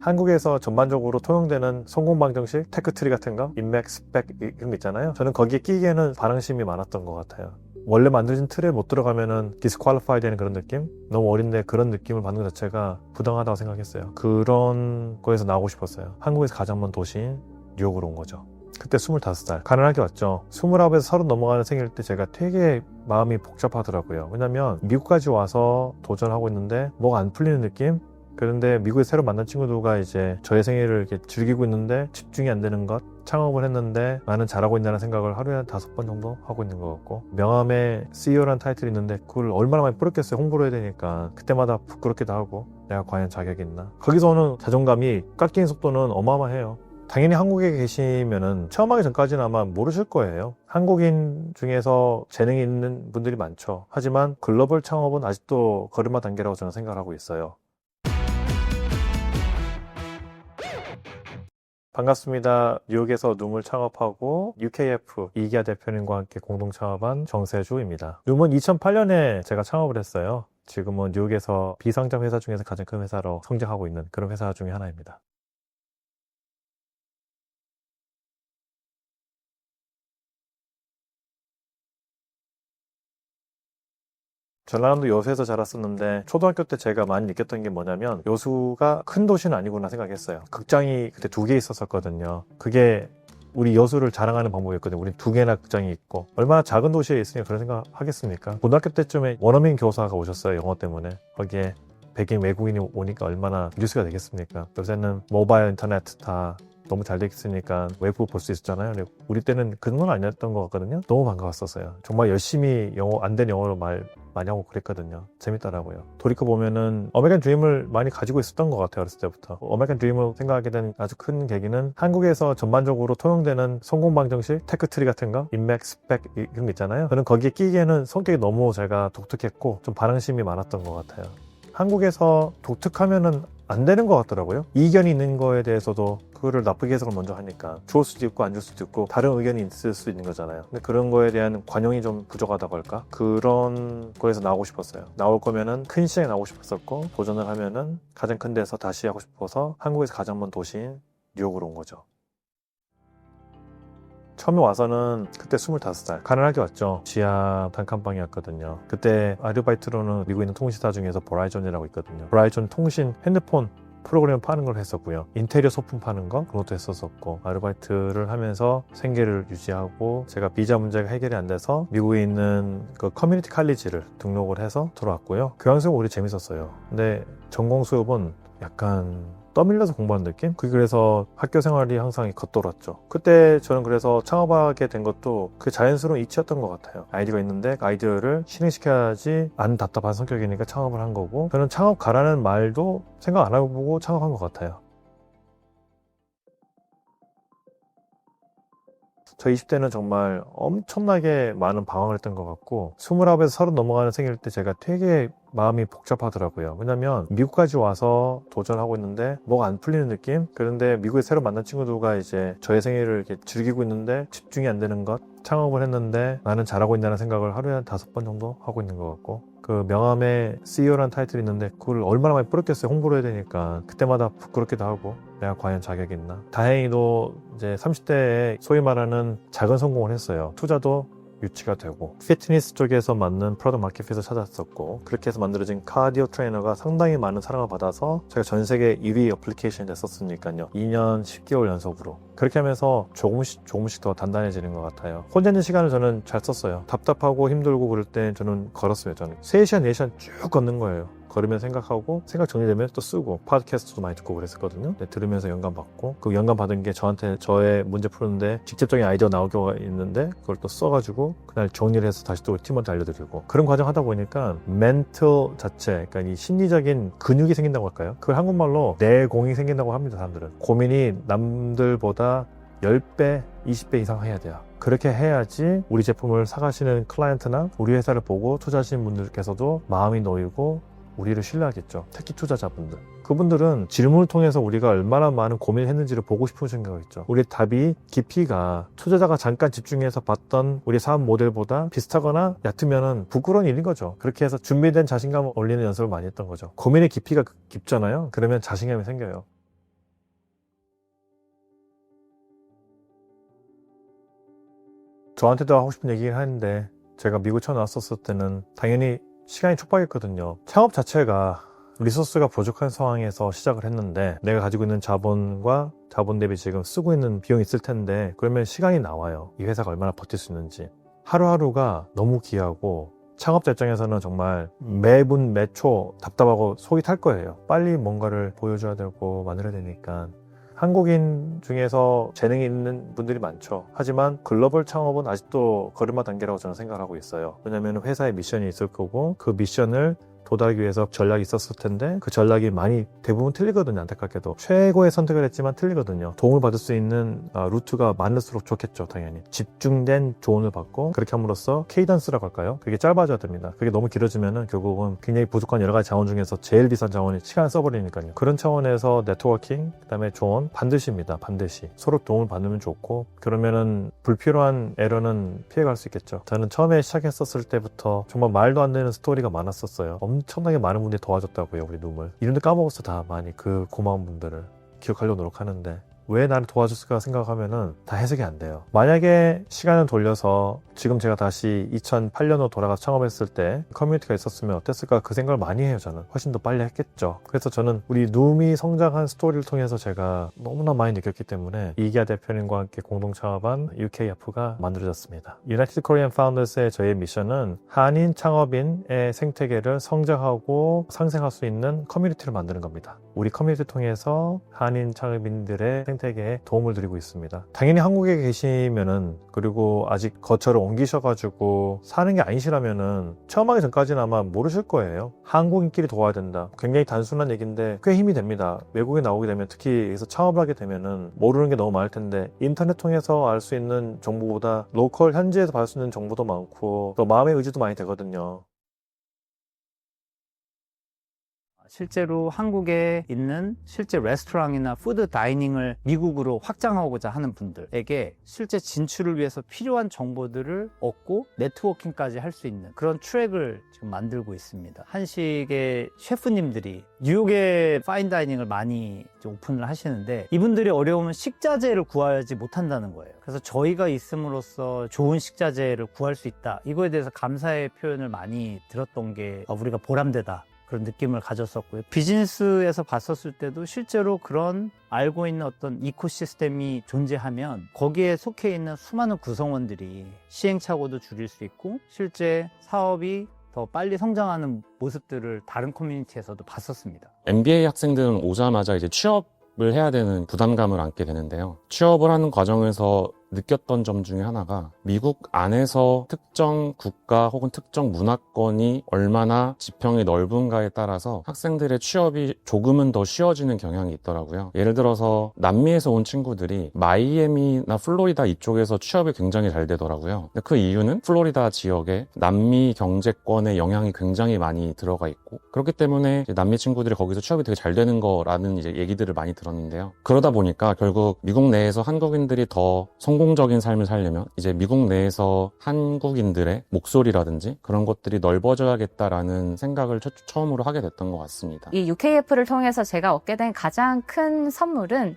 한국에서 전반적으로 통용되는 성공 방정식, 테크트리 같은 거, 인맥, 스펙 이런 거 있잖아요. 저는 거기에 끼기에는 반응심이 많았던 것 같아요. 원래 만들어진 틀에 못 들어가면은 디스퀄리파이 되는 그런 느낌? 너무 어린데 그런 느낌을 받는 것 자체가 부당하다고 생각했어요. 그런 거에서 나오고 싶었어요. 한국에서 가장 먼 도시인 뉴욕으로 온 거죠. 그때 25살. 가난하게 왔죠. 29에서 30 넘어가는 생일 때 제가 되게 마음이 복잡하더라고요. 왜냐면 미국까지 와서 도전하고 있는데 뭐가 안 풀리는 느낌? 그런데 미국에 새로 만난 친구들과 이제 저의 생일을 이렇게 즐기고 있는데 집중이 안 되는 것 창업을 했는데 나는 잘하고 있다는 생각을 하루에 한 다섯 번 정도 하고 있는 것 같고 명함에 CEO라는 타이틀이 있는데 그걸 얼마나 많이 뿌렸겠어요 홍보를 해야 되니까 그때마다 부끄럽기도 하고 내가 과연 자격이 있나 거기서 오는 자존감이 깎이는 속도는 어마어마해요 당연히 한국에 계시면은 처음 하기 전까지는 아마 모르실 거예요. 한국인 중에서 재능이 있는 분들이 많죠. 하지만 글로벌 창업은 아직도 걸음마 단계라고 저는 생각을 하고 있어요. 반갑습니다. 뉴욕에서 룸을 창업하고 UKF 이기아 대표님과 함께 공동 창업한 정세주입니다. 룸은 2008년에 제가 창업을 했어요. 지금은 뉴욕에서 비상장 회사 중에서 가장 큰 회사로 성장하고 있는 그런 회사 중에 하나입니다. 전라남도 여수에서 자랐었는데 초등학교 때 제가 많이 느꼈던 게 뭐냐면 여수가 큰 도시는 아니구나 생각했어요. 극장이 그때 두 개 있었었거든요. 그게 우리 여수를 자랑하는 방법이었거든요. 우리 두 개나 극장이 있고 얼마나 작은 도시에 있으니 그런 생각 하겠습니까? 고등학교 때쯤에 원어민 교사가 오셨어요. 영어 때문에 거기에 백인 외국인이 오니까 얼마나 뉴스가 되겠습니까? 요새는 모바일 인터넷 다 너무 잘돼 있으니까 외부 볼 수 있었잖아요. 우리 때는 그런 건 아니었던 것 같거든요. 너무 반가웠었어요. 정말 열심히 영어 안 된 영어로 말 많이 하고 그랬거든요. 재밌더라고요. 돌이켜 보면은 어메리칸 드림을 많이 가지고 있었던 것 같아요. 어렸을 때부터. 어메리칸 드림을 생각하게 된 아주 큰 계기는 한국에서 전반적으로 통용되는 성공 방정식, 테크트리 같은 거, 인맥, 스펙 이런 거 있잖아요. 저는 거기에 끼기에는 성격이 너무 제가 독특했고 좀 반응심이 많았던 것 같아요. 한국에서 독특하면은 안 되는 것 같더라고요. 이견이 있는 거에 대해서도 그거를 나쁘게 해석을 먼저 하니까 좋을 수도 있고 안 좋을 수도 있고 다른 의견이 있을 수 있는 거잖아요. 근데 그런 거에 대한 관용이 좀 부족하다고 할까? 그런 거에서 나오고 싶었어요. 나올 거면은 큰 시장에 나오고 싶었었고 도전을 하면은 가장 큰 데서 다시 하고 싶어서 한국에서 가장 먼 도시인 뉴욕으로 온 거죠. 처음에 와서는 그때 25살 가난하게 왔죠. 지하 단칸방이었거든요. 그때 아르바이트로는 미국에 있는 통신사 중에서 버라이전이라고 있거든요. 버라이전 통신 핸드폰 프로그램 파는 걸 했었고요. 인테리어 소품 파는 거? 그것도 했었었고 아르바이트를 하면서 생계를 유지하고 제가 비자 문제가 해결이 안 돼서 미국에 있는 그 커뮤니티 칼리지를 등록을 해서 들어왔고요. 교양 수업 오히려 재밌었어요. 근데 전공 수업은 약간 떠밀려서 공부하는 느낌? 그게 그래서 학교 생활이 항상 겉돌았죠. 그때 저는 그래서 창업하게 된 것도 그 자연스러운 이치였던 것 같아요. 아이디어가 있는데 그 아이디어를 실행시켜야지 안 답답한 성격이니까 창업을 한 거고 저는 창업 가라는 말도 생각 안 하고 보고 창업한 것 같아요. 저 20대는 정말 엄청나게 많은 방황을 했던 것 같고 29에서 30 넘어가는 생일 때 제가 되게 마음이 복잡하더라고요. 왜냐면 미국까지 와서 도전하고 있는데 뭐가 안 풀리는 느낌? 그런데 미국에 새로 만난 친구들과 이제 저의 생일을 이렇게 즐기고 있는데 집중이 안 되는 것 창업을 했는데 나는 잘하고 있다는 생각을 하루에 한 다섯 번 정도 하고 있는 것 같고 그 명함에 CEO라는 타이틀이 있는데 그걸 얼마나 많이 뿌렸겠어요. 홍보를 해야 되니까 그때마다 부끄럽기도 하고 내가 과연 자격이 있나. 다행히도 이제 30대에 소위 말하는 작은 성공을 했어요. 투자도 유치가 되고 피트니스 쪽에서 맞는 프로덕트 마켓핏을 찾았었고 그렇게 해서 만들어진 카디오 트레이너가 상당히 많은 사랑을 받아서 제가 전 세계 1위 어플리케이션이 됐었으니까요. 2년 10개월 연속으로. 그렇게 하면서 조금씩 조금씩 더 단단해지는 것 같아요. 혼자 있는 시간을 저는 잘 썼어요. 답답하고 힘들고 그럴 때 저는 걸었어요 저는. 3시간 4시간 쭉 걷는 거예요 걸으면 생각하고 생각 정리되면 또 쓰고 팟캐스트도 많이 듣고 그랬었거든요. 네, 들으면서 영감 받고 그 영감 받은 게 저한테 저의 문제 푸는데 직접적인 아이디어 경우가 있는데 그걸 또 써가지고 그날 정리를 해서 다시 또 팀원한테 알려드리고 그런 과정 하다 보니까 멘털 자체 그러니까 이 심리적인 근육이 생긴다고 할까요? 그걸 한국말로 내공이 생긴다고 합니다 사람들은 고민이 남들보다 10배, 20배 이상 해야 돼요. 그렇게 해야지 우리 제품을 사가시는 클라이언트나 우리 회사를 보고 투자하시는 분들께서도 마음이 놓이고 우리를 신뢰하겠죠. 특히 투자자분들. 그분들은 질문을 통해서 우리가 얼마나 많은 고민을 했는지를 보고 싶은 생각이죠. 우리 답이 깊이가 투자자가 잠깐 집중해서 봤던 우리 사업 모델보다 비슷하거나 얕으면 부끄러운 일인 거죠. 그렇게 해서 준비된 자신감을 올리는 연습을 많이 했던 거죠. 고민의 깊이가 깊잖아요. 그러면 자신감이 생겨요. 저한테도 하고 싶은 얘기를 하는데 제가 미국 쳐나왔었을 때는 당연히 시간이 촉박했거든요. 창업 자체가 리소스가 부족한 상황에서 시작을 했는데 내가 가지고 있는 자본과 자본 대비 지금 쓰고 있는 비용이 있을 텐데 그러면 시간이 나와요. 이 회사가 얼마나 버틸 수 있는지. 하루하루가 너무 귀하고 창업자 입장에서는 정말 매분 매초 답답하고 속이 탈 거예요. 빨리 뭔가를 보여줘야 되고 만들어야 되니까. 한국인 중에서 재능이 있는 분들이 많죠. 하지만 글로벌 창업은 아직도 걸음마 단계라고 저는 생각을 하고 있어요. 왜냐하면 회사의 미션이 있을 거고 그 미션을 도달하기 위해서 전략이 있었을 텐데 그 전략이 많이 대부분 틀리거든요 안타깝게도. 최고의 선택을 했지만 틀리거든요. 도움을 받을 수 있는 아, 루트가 많을수록 좋겠죠 당연히. 집중된 조언을 받고 그렇게 함으로써 케이던스라고 할까요? 그게 짧아져야 됩니다. 그게 너무 길어지면은 결국은 굉장히 부족한 여러 가지 자원 중에서 제일 비싼 자원이 시간을 써버리니까요. 그런 차원에서 네트워킹 그다음에 조언 반드시입니다 반드시. 서로 도움을 받으면 좋고 그러면은 불필요한 에러는 피해갈 수 있겠죠. 저는 처음에 시작했었을 때부터 정말 말도 안 되는 스토리가 많았었어요 엄청나게 많은 분들이 도와줬다고요 우리 놈을 이름도 까먹었어 다 많이 그 고마운 분들을 기억하려고 노력하는데 왜 나를 도와줬을까 생각하면은 다 해석이 안 돼요. 만약에 시간을 돌려서 지금 제가 다시 2008년으로 돌아가서 창업했을 때 커뮤니티가 있었으면 어땠을까 그 생각을 많이 해요 저는. 훨씬 더 빨리 했겠죠. 그래서 저는 우리 누미 성장한 스토리를 통해서 제가 너무나 많이 느꼈기 때문에 이기아 대표님과 함께 공동 창업한 UKF가 만들어졌습니다. United Korean Founders의 저희의 미션은 한인 창업인의 생태계를 성장하고 상생할 수 있는 커뮤니티를 만드는 겁니다. 우리 커뮤니티 통해서 한인 창업인들의 생태계에 도움을 드리고 있습니다. 당연히 한국에 계시면은 그리고 아직 거처를 옮기셔가지고 사는 게 아니시라면은 처음 하기 전까지는 아마 모르실 거예요. 한국인끼리 도와야 된다. 굉장히 단순한 얘기인데 꽤 힘이 됩니다. 외국에 나오게 되면 특히 여기서 창업을 하게 되면은 모르는 게 너무 많을 텐데 인터넷 통해서 알 수 있는 정보보다 로컬 현지에서 받을 수 있는 정보도 많고 또 마음의 의지도 많이 되거든요. 실제로 한국에 있는 실제 레스토랑이나 푸드 다이닝을 미국으로 확장하고자 하는 분들에게 실제 진출을 위해서 필요한 정보들을 얻고 네트워킹까지 할 수 있는 그런 트랙을 지금 만들고 있습니다. 한식의 셰프님들이 뉴욕에 파인 다이닝을 많이 오픈을 하시는데 이분들이 어려우면 식자재를 구하지 못한다는 거예요. 그래서 저희가 있음으로써 좋은 식자재를 구할 수 있다. 이거에 대해서 감사의 표현을 많이 들었던 게 어, 우리가 보람되다. 그런 느낌을 가졌었고요. 비즈니스에서 봤었을 때도 실제로 그런 알고 있는 어떤 이코시스템이 존재하면 거기에 속해 있는 수많은 구성원들이 시행착오도 줄일 수 있고 실제 사업이 더 빨리 성장하는 모습들을 다른 커뮤니티에서도 봤었습니다. MBA 학생들은 오자마자 이제 취업 을 해야 되는 부담감을 안게 되는데요. 취업을 하는 과정에서 느꼈던 점 중에 하나가 미국 안에서 특정 국가 혹은 특정 문화권이 얼마나 지평이 넓은가에 따라서 학생들의 취업이 조금은 더 쉬워지는 경향이 있더라고요. 예를 들어서 남미에서 온 친구들이 마이애미나 플로리다 이쪽에서 취업이 굉장히 잘 되더라고요. 그 이유는 플로리다 지역에 남미 경제권의 영향이 굉장히 많이 들어가 있고 그렇기 때문에 남미 친구들이 거기서 취업이 되게 잘 되는 거라는 이제 얘기들을 많이 들었는데요. 그러다 보니까 결국 미국 내에서 한국인들이 더 성공 적인 삶을 살려면 이제 미국 내에서 한국인들의 목소리라든지 그런 것들이 넓어져야겠다라는 생각을 처, 처음으로 하게 됐던 것 같습니다. 이 UKF를 통해서 제가 얻게 된 가장 큰 선물은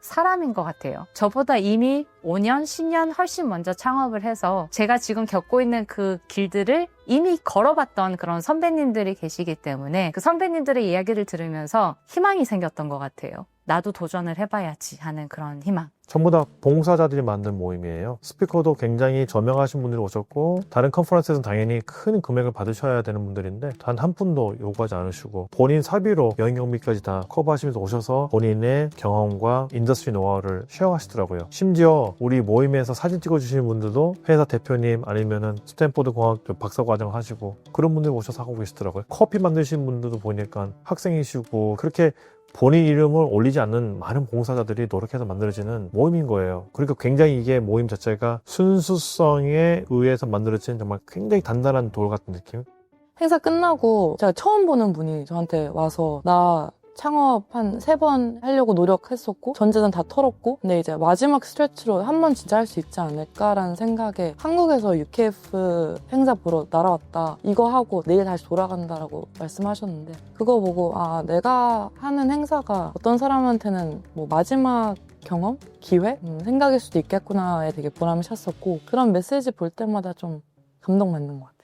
사람인 것 같아요. 저보다 이미 5년, 10년 훨씬 먼저 창업을 해서 제가 지금 겪고 있는 그 길들을 이미 걸어봤던 그런 선배님들이 계시기 때문에 그 선배님들의 이야기를 들으면서 희망이 생겼던 것 같아요. 나도 도전을 해봐야지 하는 그런 희망. 전부 다 봉사자들이 만든 모임이에요. 스피커도 굉장히 저명하신 분들이 오셨고 다른 컨퍼런스에서는 당연히 큰 금액을 받으셔야 되는 분들인데 단한 푼도 요구하지 않으시고 본인 사비로 여행 경비까지 다 커버하시면서 오셔서 본인의 경험과 인더스트리 노하우를 쉐어하시더라고요. 심지어 우리 모임에서 사진 찍어주시는 분들도 회사 대표님 아니면은 스탠포드 공학 박사과정 하시고 그런 분들이 오셔서 하고 계시더라고요. 커피 만드시는 분들도 보니까 학생이시고 그렇게 본인 이름을 올리지 않는 많은 봉사자들이 노력해서 만들어지는 모임인 거예요. 그러니까 굉장히 이게 모임 자체가 순수성에 의해서 만들어진 정말 굉장히 단단한 돌 같은 느낌? 행사 끝나고 제가 처음 보는 분이 저한테 와서 나 창업 한 세 번 하려고 노력했었고 전재산 다 털었고 근데 이제 마지막 스트레치로 한 번 진짜 할 수 있지 않을까라는 생각에 한국에서 UKF 행사 보러 날아왔다. 이거 하고 내일 다시 돌아간다라고 말씀하셨는데 그거 보고 아 내가 하는 행사가 어떤 사람한테는 뭐 마지막 경험, 기회, 음, 생각일 수도 있겠구나에 되게 보람이 셨었고 그런 메시지 볼 때마다 좀 감동받는 것 같아요.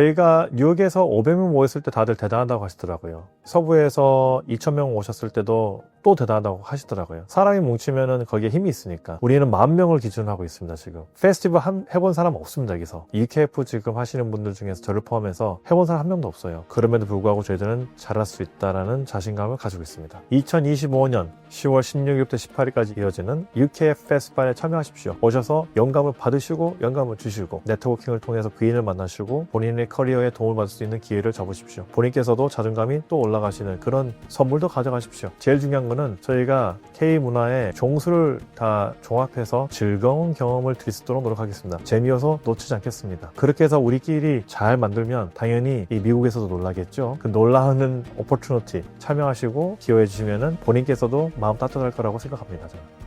저희가 뉴욕에서 500명 모였을 때 다들 대단하다고 하시더라고요. 서부에서 2,000명 오셨을 때도 또 대단하다고 하시더라고요. 사람이 뭉치면은 거기에 힘이 있으니까. 우리는 만 명을 기준으로 하고 있습니다, 지금. 페스티벌 한- 해본 사람 없습니다, 여기서. EKF 지금 하시는 분들 중에서 저를 포함해서 해본 사람 한 명도 없어요. 그럼에도 불구하고 저희들은 잘할 수 있다라는 자신감을 가지고 있습니다. 2025년 10월 16일부터 18일까지 이어지는 UKF 페스티벌에 참여하십시오. 오셔서 영감을 받으시고 영감을 주시고 네트워킹을 통해서 귀인을 만나시고 본인 의 커리어에 도움을 받을 수 있는 기회를 잡으십시오. 본인께서도 자존감이 또 올라가시는 그런 선물도 가져가십시오. 제일 중요한 거는 저희가 K 문화의 종수를 다 종합해서 즐거운 경험을 드릴 수 있도록 노력하겠습니다. 재미어서 놓치지 않겠습니다. 그렇게 해서 우리끼리 잘 만들면 당연히 이 미국에서도 놀라겠죠. 그 놀라는 오퍼튜니티 참여하시고 기여해 주시면은 본인께서도 마음 따뜻할 거라고 생각합니다. 저는.